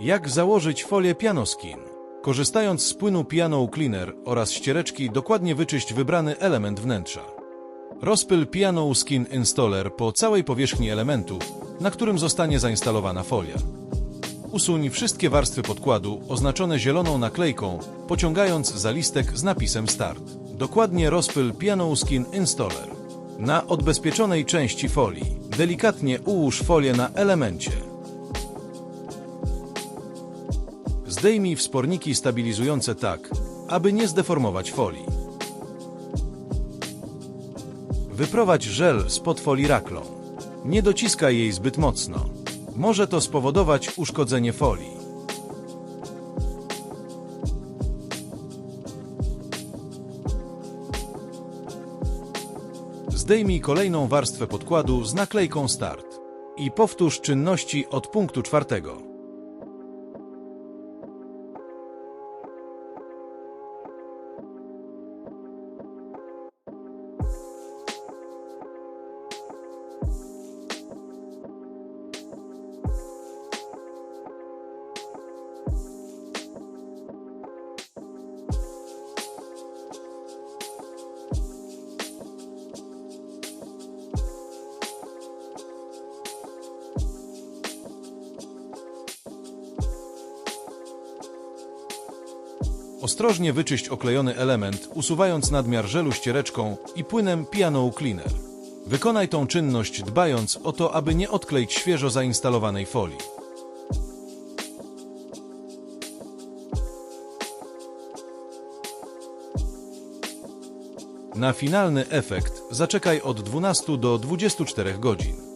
Jak założyć folię Pianoskin? Korzystając z płynu Piano Cleaner oraz ściereczki, dokładnie wyczyść wybrany element wnętrza. Rozpyl Piano Skin Installer po całej powierzchni elementu, na którym zostanie zainstalowana folia. Usuń wszystkie warstwy podkładu oznaczone zieloną naklejką, pociągając za listek z napisem Start. Dokładnie rozpyl Piano Skin Installer. Na odbezpieczonej części folii delikatnie ułóż folię na elemencie. Zdejmij wsporniki stabilizujące tak, aby nie zdeformować folii. Wyprowadź żel spod folii raklą. Nie dociskaj jej zbyt mocno. Może to spowodować uszkodzenie folii. Zdejmij kolejną warstwę podkładu z naklejką Start i powtórz czynności od punktu czwartego. Ostrożnie wyczyść oklejony element, usuwając nadmiar żelu ściereczką i płynem Piano Cleaner. Wykonaj tą czynność dbając o to, aby nie odkleić świeżo zainstalowanej folii. Na finalny efekt zaczekaj od 12 do 24 godzin.